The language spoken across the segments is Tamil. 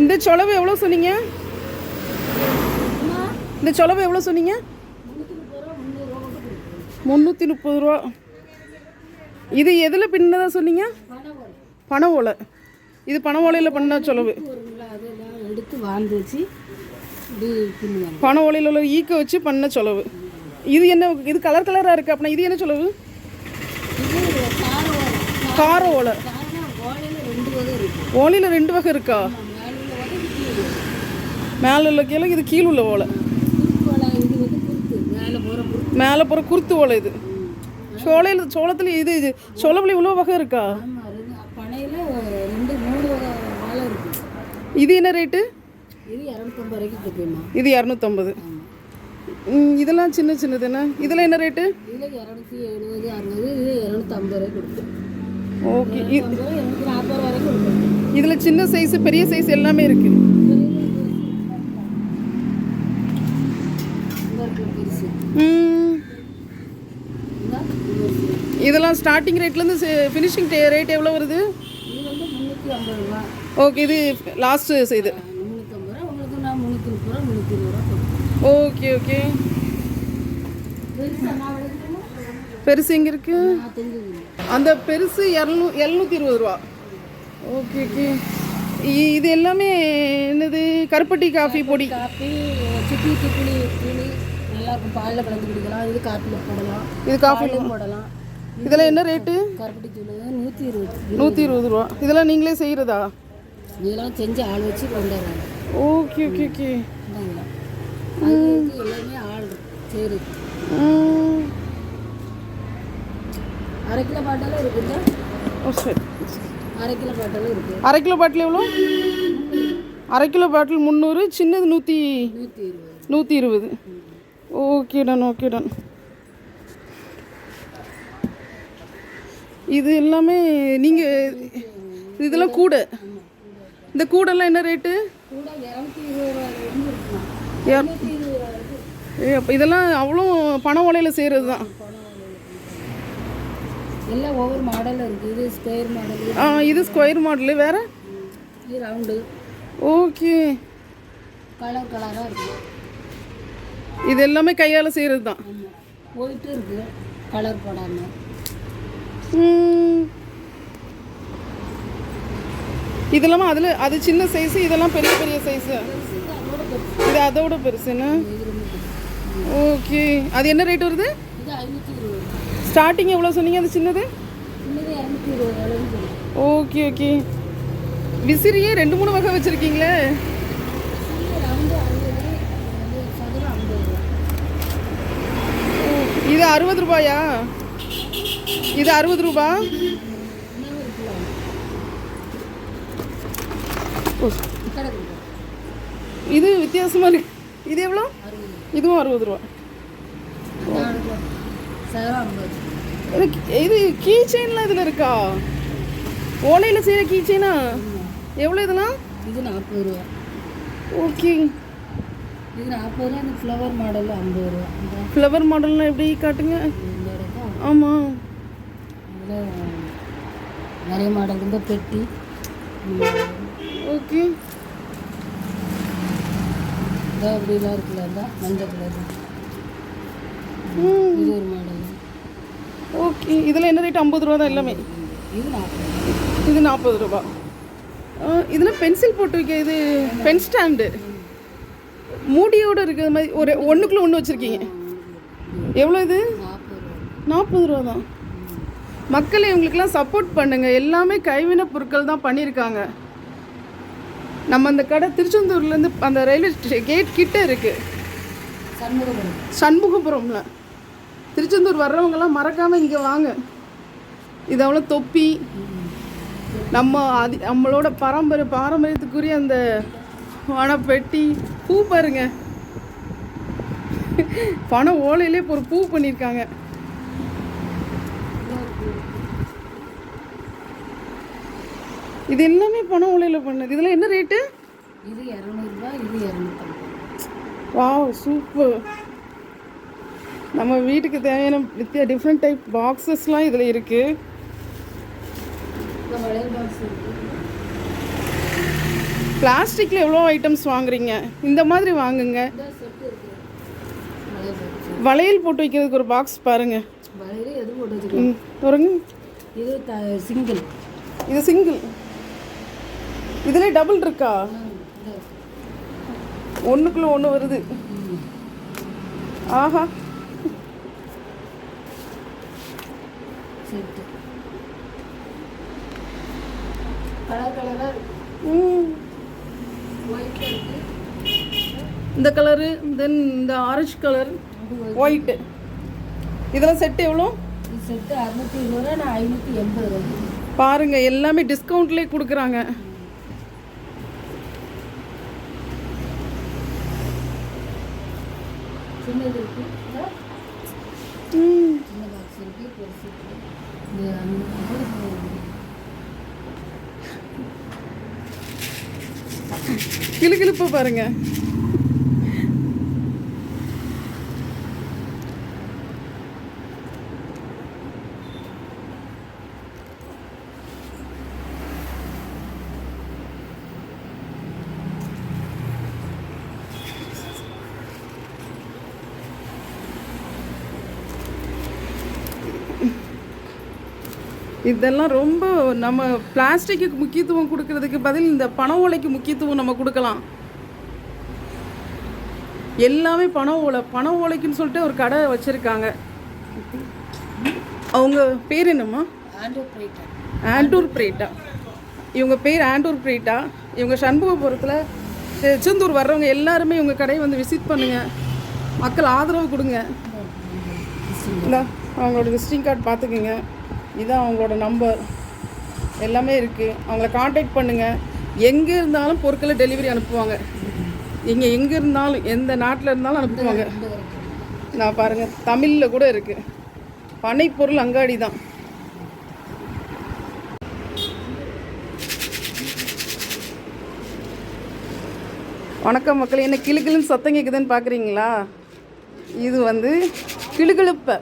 இந்த- சொலவு எவ்வளோ சொன்னீங்க? இந்த சொலவு எவ்வளோ சொன்னீங்க? முந்நூற்றி முப்பது ரூபா. இது எதில் பின்னதா சொன்னீங்க? பனை ஓலை இது பனை ஓலையில் பண்ண சொலவு. எடுத்து வாழ்ந்து வச்சு பனை ஓலையில் உள்ள ஈக்க வச்சு பண்ண சொலவு. இது என்ன இது கலர் கலராக இருக்குது அப்படின்னா இது என்ன சொலவு? கார ஓலை. ஓலையில் ரெண்டு வகை இருக்கு ஓலையில் ரெண்டு வகை இருக்கா மேலே உள்ள வகை கீழே மேலே உள்ள கீழே இது கீழே உள்ள ஓலை. மேலே போகிற குருத்து ஓலை இது. சோலையில் சோளத்தில் இது இது. சோளவில் இவ்வளோ வகை இருக்கா? பனையில் இது என்ன ரேட்டு இது இரநூத்தம்பது. இது இரநூத்தம்பது இதெல்லாம் சின்ன சின்னது என்ன? இதில் என்ன ரேட்டு இரநூத்தம்பது ஓகே இதில் சின்ன சைஸ் பெரிய சைஸ் எல்லாமே இருக்குது இந்த இருக்கு பெருசு இந்த இதெல்லாம் ஸ்டார்டிங் ரேட்லேருந்து ஃபினிஷிங் ரேட் எவ்வளோ வருது? ஓகே இது லாஸ்ட்டு செய்து ஓகே ஓகே பெருசு எங்கே இருக்கு? அந்த பெருசு இரநூ எழுநூற்றி இருபது ரூபா. ஓகே ஓகே இது எல்லாமே என்னது? கருப்பட்டி காஃபி பொடி. காஃபி சிப்பி சிப்பிலி தூளி நல்லா இருக்கும் பாலில் கலந்து குடிக்கலாம் இது காப்பியில் போடலாம் இது காஃபி பாலையும் போடலாம். இதெல்லாம் என்ன ரேட்டு? கருப்பட்டி தூள் நூற்றி இருபது. நூற்றி இருபது ரூபா. இதெல்லாம் நீங்களே செய்கிறதா இதெல்லாம் செஞ்சு ஆள் வச்சு கொண்டு வர்றாங்க ஓகே ஓகே. ஓகே எல்லாமே ஆள் சரி. அரை கிலோ பாட்டெல்லாம் இருக்குல்ல ஓ சரி. அரை கிலோ பாட்டெல்லாம் இருக்குது அரை கிலோ பாட்டில் எவ்வளோ? அரை கிலோ பாட்டில் முந்நூறு சின்னது நூற்றி நூற்றி இருபது. ஓகே டன் ஓகே டன் இது எல்லாமே நீங்கள் இதெல்லாம் கூடை. இந்த கூடெல்லாம் என்ன ரேட்டு? இதெல்லாம் அவ்வளோ பண ஓலையில் செய்கிறது தான். எல்லாம் ஒவ்வொரு மாடலில் இருக்குது இது ஸ்கொயர் மாடல் ஆ இது ஸ்கொயர் மாடலு. வேறு? இது ரவுண்டு. ஓகே. கலர் கலராக இருக்குது இது எல்லாமே கையால் செய்கிறது தான் போயிட்டு இருக்குது கலர் போடாமல் ம். இது இல்லாமல் அதில் அது சின்ன சைஸு இதெல்லாம் பெரிய பெரிய சைஸு இது அதோட பெருசுன்னு? ஓகே. அது என்ன ரேட் வருது? ஸ்டார்டிங் எவ்வளோ சொன்னீங்க? அது சின்னது? Okay okay. விசிறியே ரெண்டு மூணு வகை வச்சுருக்கீங்களே சின்ன ரவுண்டு அறுபது அது சதுரம் ஐம்பது ரூபா இது அறுபது ரூபாயா? இது அறுபது ரூபா? இது வித்தியாசமாக இருக்கு. இது எவ்வளோ? இதுவும் அறுபது ரூபா. இது கீ செயின்லாம் இதில் இருக்கா? ஓலையில் செய்கிற கீ செயினா? எவ்வளோ இதெல்லாம்? இது நாற்பது ரூபா. ஓகே. இது நாற்பது ரூபா இந்த ஃப்ளவர் மாடல் ஐம்பது ரூபா. ஃப்ளவர் மாடல்லாம் எப்படி காட்டுங்க? ஆமாம் அதில் நிறைய மாடல் இந்த பெட்டி ஓகே இந்த அப்படிலாம் இருக்குல்ல இந்த மஞ்சள் கலர் இது ஒரு மாடல் ஓகே இதில் என்ன ரேட் ஐம்பது ரூபா தான் எல்லாமே. இது நாற்பது இது நாற்பது ரூபா. இதில் பென்சில் போட்டு வைக்க இது பென் ஸ்டாண்டு மூடியோடு இருக்கிற மாதிரி ஒரு ஒன்றுக்குள்ளே ஒன்று வச்சுருக்கீங்க. எவ்வளோ இது? நாற்பது ரூபா தான். மக்களை இவங்களுக்கெல்லாம் சப்போர்ட் பண்ணுங்கள் எல்லாமே கைவினை பொருட்கள் தான் பண்ணியிருக்காங்க. நம்ம அந்த கடை திருச்செந்தூர்லேருந்து அந்த ரயில்வே கேட் கிட்டே இருக்குது சண்முகபுரமில். சண்முகபுரம்ல திருச்செந்தூர் வர்றவங்கெல்லாம் மறக்காமல் இங்கே வாங்க. இது அவ்வளோ தொப்பி. நம்ம அது நம்மளோட பாரம்பரிய பாரம்பரியத்துக்குரிய அந்த வனப்பெட்டி. பூ பாருங்க. பண ஓலையிலே இப்போ ஒரு பூ பண்ணியிருக்காங்க. இது எல்லாமே பண ஓலையில் பண்ணது. இதெல்லாம் என்ன ரேட்டு? இது இரநூறுபா இது இரநூத்தம்பது. Wow super. நம்ம வீட்டுக்கு தேவையான வித்தியா டிஃப்ரெண்ட் டைப் பாக்ஸஸ்லாம் இதில் இருக்குது இந்த வளையல் பாக்ஸ் இருக்கு பிளாஸ்டிக்கில் எவ்வளோ ஐட்டம்ஸ் வாங்குறீங்க? இந்த மாதிரி வாங்குங்க. வளையல் போட்டு வைக்கிறதுக்கு ஒரு பாக்ஸ் பாருங்க. பாருங்க. இது சிங்கிள் இது சிங்கிள் இதில் டபுள் இருக்கா? ஒன்றுக்குள்ள ஒன்று வருது. ஆஹா. கலர் கலராக இருக்கு. ம் ஒயிட் இருக்கு இந்த கலரு தென் இந்த ஆரஞ்சு கலர் ஒயிட்டு இதெல்லாம் செட் எவ்வளோ? செட்டு அறுநூத்தி இருபது ரூபா நான் ஐநூற்றி எண்பது ரூபாய்க்கு பாருங்க எல்லாமே டிஸ்கவுண்ட்லேயே கொடுக்குறாங்க. சின்னது இருக்கு. இதோ? ம் சின்ன பாக்ஸ் இருக்கு பெருசு இருக்கு இது அந்த கிளுகிளுப்பு பாருங்க இதெல்லாம் ரொம்ப நம்ம பிளாஸ்டிக்கு முக்கியத்துவம் கொடுக்கறதுக்கு பதில் இந்த பண ஓலைக்கு முக்கியத்துவம் நம்ம கொடுக்கலாம். எல்லாமே பண ஓலை பண ஓலைக்குன்னு சொல்லிட்டு ஒரு கடை வச்சுருக்காங்க. அவங்க பேர் என்னம்மா? ஆண்டூர் பிரேட்டா. இவங்க பேர் ஆண்டூர் பிரேட்டா. இவங்க சண்முகபுரத்தில் திருச்செந்தூர் வர்றவங்க எல்லாருமே இவங்க கடையை வந்து விசிட் பண்ணுங்கள் மக்கள் ஆதரவு கொடுங்க. அவங்களோட விசிட்டிங் கார்டு பார்த்துக்குங்க. இதுதான் அவங்களோட நம்பர் எல்லாமே இருக்குது அவங்கள காண்டாக்ட் பண்ணுங்கள் எங்கே இருந்தாலும் பொருட்களை டெலிவரி அனுப்புவாங்க. இங்கே எங்கே இருந்தாலும் எந்த நாட்டில் இருந்தாலும் அனுப்புவாங்க. நான் பாருங்கள் தமிழில் கூட இருக்குது பனைப்பொருள் அங்காடி தான். வணக்கம் மக்கள் என்ன கிளுக்கிளுன்னு சத்தம் கேட்குதுன்னு பார்க்குறீங்களா இது வந்து கிளுகிழுப்பை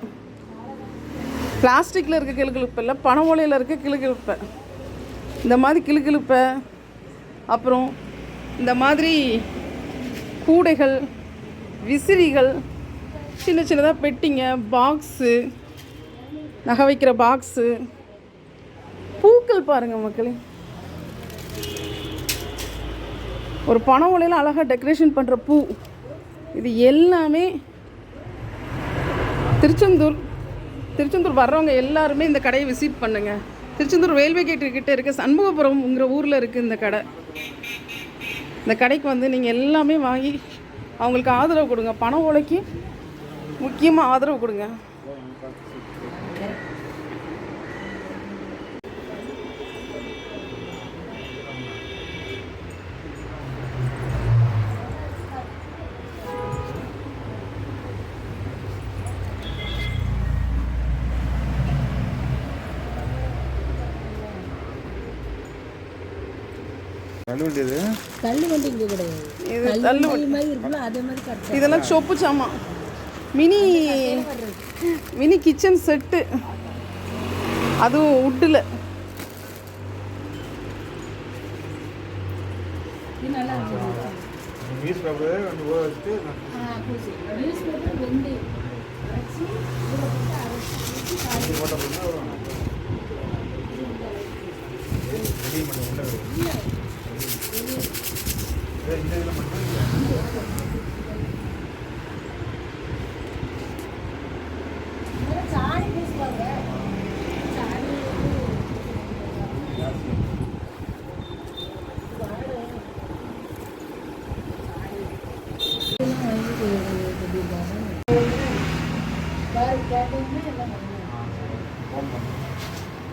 பிளாஸ்டிக்கில் இருக்க கிளுகிழுப்பை இல்லை பனை ஓலையில் இருக்க கிளுகிழுப்பை இந்த மாதிரி கிளுகிழுப்பை அப்புறம் இந்த மாதிரி கூடைகள் விசிறிகள் சின்ன சின்னதாக பெட்டிங்க பாக்ஸு நகை வைக்கிற பாக்ஸு. பூக்கள் பாருங்கள் மக்களே. ஒரு பனை ஓலையில் அழகாக டெக்கரேஷன் பண்ணுற பூ. இது எல்லாமே திருச்செந்தூர் திருச்செந்தூர் வர்றவங்க எல்லாருமே இந்த கடையை விசிட் பண்ணுங்க. திருச்செந்தூர் ரயில்வே கேட்டுக்கிட்டே இருக்க சண்முகபுரம்ங்கிற ஊரில் இருக்குது இந்த கடை. இந்த கடைக்கு வந்து நீங்கள் எல்லாமே வாங்கி அவங்களுக்கு ஆதரவு கொடுங்க. பண ஓலைக்கு முக்கியமாக ஆதரவு கொடுங்க. தள்ளுவண்டி இது தள்ளு வண்டி இங்கே கிடையாது. இது தள்ளு வண்டி மாதிரி இருக்குல்ல அதே மாதிரி கரெக்டாக இதெல்லாம் சொப்பு சாமான். Mini mini kitchen set. அதுவும் உட்டில் இது நல்லா இருக்கு. நியூஸ் பேப்பர் வந்து ஊற வச்சுட்டு நியூஸ் பேப்பர் வெந்து அரைச்சி ஊற போட்டு அரைச்சி போட்ட பிறகு வரும் வெளியே மட்டும் உள்ள இருக்கு. ஏய், இந்த இதில் மட்டும் இல்லை. சாணி பூசுவாங்க கேட்டீங்கன்னா எல்லாம் பண்ணு.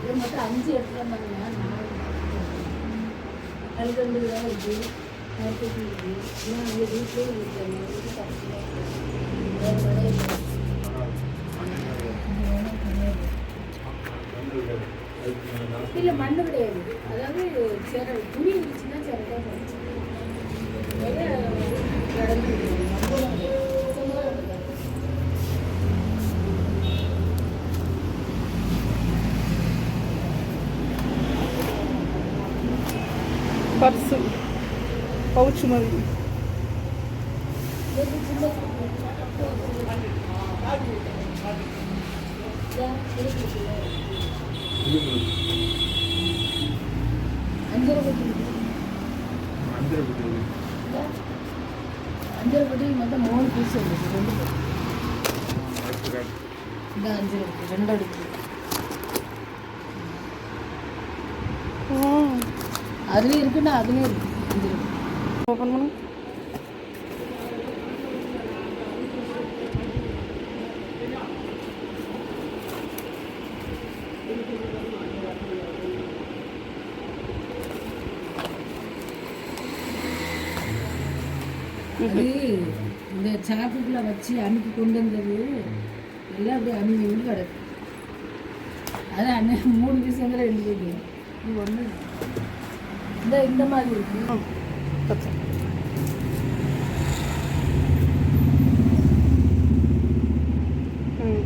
இது மட்டும் அஞ்சு எடுத்துட்டு வந்தாங்க நாலு அது தான் இருக்கு நாற்பத்தி இருக்கு இன்னும் அங்கே வீட்டிலே இருக்கு இல்லை மண்ணு கிடையாது. அதாவது சேர துணி இருந்துச்சுன்னா சிறப்பாக நடந்து கடந்து மண்ணெல்லாம் கிடையாது. சும்மா இருக்காது. பர்ஸு பவுச் மாதிரி இது சின்ன அஞ்சரை பட்டி அஞ்சரை போட்டு அஞ்சரை பட்டி மொத்தம் மூணு பீஸ் வந்துச்சு ரெண்டு பட்டி அடுத்து காட்டு இந்த அஞ்சரை பட்டி ரெண்டு அடுக்கு அதுலேயும் இருக்குன்னா அதுலேயும் இருக்கு. ஓப்பன் அது இந்த சாக்குக்குள்ள வச்சு அனுப்பி கொண்டு வந்தது எல்லாம் அப்படியே வந்து கிடக்கு. அது அண்ணு மூணு பீஸ் வந்து ரெண்டு பேர் ஒன்று இந்த இந்த மாதிரி இருக்கு ம் பச்சை ம்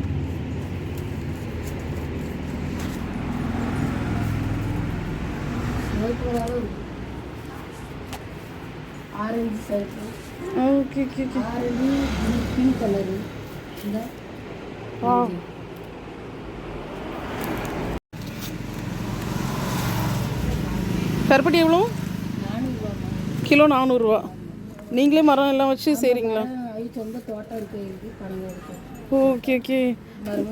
சிவப்பு கலரும் இருக்கு orange சைப்பு okay okay okay orange pink colour இந்த கருப்பட்டி எவ்வளோ? கிலோ நானூறுரூவா நீங்களே மரம் எல்லாம் வச்சு செய்கிறீங்களா ஓகே ஓகே.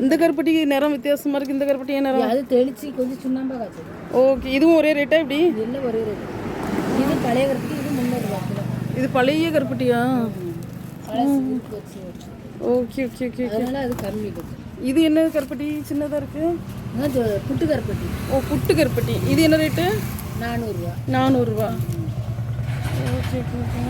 இந்த கருப்பட்டி நிறம் வித்தியாசமாக இருக்குது இந்த கருப்பட்டி ஏன் நிறம்? அது தெளிச்சு கொஞ்சம் சுண்ணாம்பா காய்ச்சது ஓகே இதுவும் ஒரே ரேட்டா எப்படி? இது எல்லாம் ஒரே ரேட்டு. இது பழைய கருப்பட்டி இது முந்நூறுரூவா இது பழைய கருப்பட்டியா? ஓகே ஓகே ஓகே அதனால அது கம்மி இது என்ன கருப்பட்டி? சின்னதாக இருக்குது புட்டு கருப்பட்டி. ஓ புட்டு கருப்பட்டி. இது என்ன ரேட்டு? நானூறுரூவா நானூறுரூவா ஓகே ஓகே ஓகே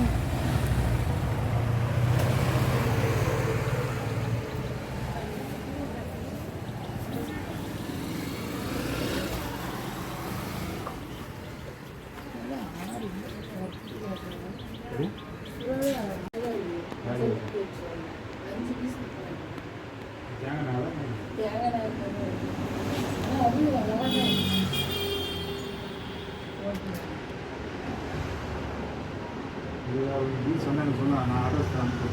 சரி அஞ்சு பீஸ் தேங்காய் நாளா தேங்காய் நார் கம்மி. ஆனா அது அழகா தான் இருக்கு. ஓகே. இது நீ சொன்னாங்க சொன்னா